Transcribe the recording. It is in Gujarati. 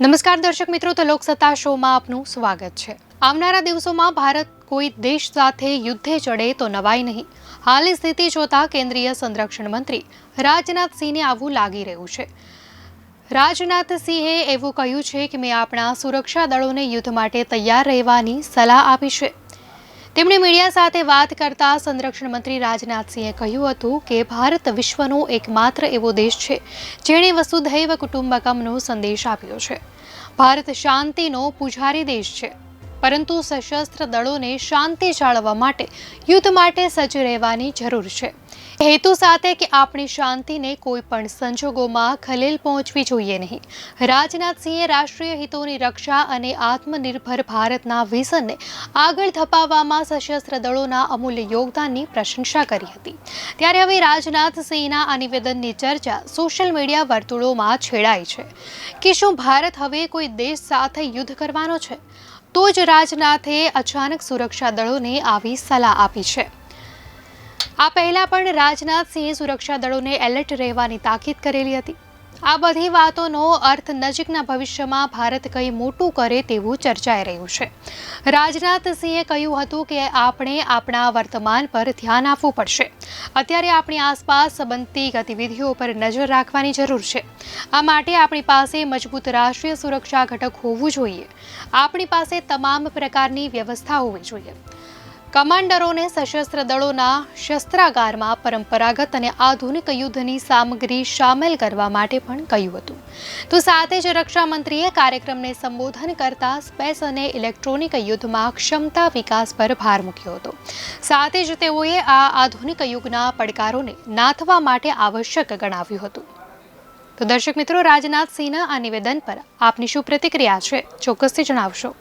નમસ્કાર દર્શક મિત્રો, તો લોકસત્તા શોમાં આપનું સ્વાગત છે. આવનારા દિવસોમાં ભારત કોઈ દેશ સાથે યુદ્ધે ચડે તો નવાઈ નહીં. હાલની સ્થિતિ જોતા કેન્દ્રીય સંરક્ષણ મંત્રી રાજનાથસિંહને આવું લાગી રહ્યું છે. રાજનાથસિંહે એવું કહ્યું છે કે મેં આપણા સુરક્ષા દળોને યુદ્ધ માટે તૈયાર રહેવાની સલાહ આપી છે. તેમણે મીડિયા સાથે વાત કરતા સંરક્ષણ મંત્રી રાજનાથસિંહે કહ્યું હતું કે ભારત વિશ્વનો એકમાત્ર એવો દેશ છે, જેણે વસુધૈવ કુટુંબકમનો સંદેશ આપ્યો છે. ભારત શાંતિનો પૂજારી દેશ છે, પરંતુ સશસ્ત્ર દળોને શાંતિ જાળવવા માટે યુદ્ધ માટે સજ્જ રહેવાની જરૂર છે. હેતુ સાથે કે આપણી શાંતિને કોઈ પણ સંજોગોમાં ખલેલ પહોંચવી જોઈએ નહીં. રાજનાથસિંહે રાષ્ટ્રીય હિતોની રક્ષા અને આત્મનિર્ભર ભારતના વિઝનને આગળ ધપાવવામાં સશસ્ત્ર દળોના અમૂલ્ય યોગદાનની પ્રશંસા કરી હતી. ત્યારે હવે રાજનાથસિંહના આ નિવેદનની ચર્ચા સોશિયલ મીડિયા વર્તુળોમાં છેડાઈ છે. કે શું ભારત હવે કોઈ દેશ સાથે યુદ્ધ કરવાનો છે? તો જ રાજનાથે અચાનક સુરક્ષા દળોને આવી સલાહ આપી છે. આ પહેલા પણ રાજનાથસિંહે સુરક્ષા દળોને એલર્ટ રહેવાની તાકીદ કરેલી હતી. આ બધી વાતોનો અર્થ નજીકના ભવિષ્યમાં ભારત કંઈ મોટું કરે તેવું ચર્ચાઈ રહ્યું છે. રાજનાથસિંહે કહ્યું હતું કે આપણે આપણા વર્તમાન પર ધ્યાન આપવું પડશે. અત્યારે આપણી આસપાસ બનતી ગતિવિધિઓ પર નજર રાખવાની જરૂર છે. આ માટે આપણી પાસે મજબૂત રાષ્ટ્રીય સુરક્ષા ઘટક હોવું જોઈએ. આપણી પાસે તમામ પ્રકારની વ્યવસ્થા હોવી જોઈએ. કમાન્ડરોને સશસ્ત્ર દળોના શસ્ત્રાગારમાં પરંપરાગત અને આધુનિક યુદ્ધની સામગ્રી સામેલ કરવા માટે પણ કહ્યું હતું. તો સાથે જ રક્ષામંત્રીએ કાર્યક્રમને સંબોધન કરતા સ્પેસ અને ઇલેક્ટ્રોનિક યુદ્ધમાં ક્ષમતા વિકાસ પર ભાર મૂક્યો હતો. સાથે જ તેઓએ આ આધુનિક યુગના પડકારોને નાથવા માટે આવશ્યક ગણાવ્યું હતું. તો દર્શક મિત્રો, રાજનાથસિંહના આ નિવેદન પર આપની શું પ્રતિક્રિયા છે, ચોક્કસથી જણાવશો.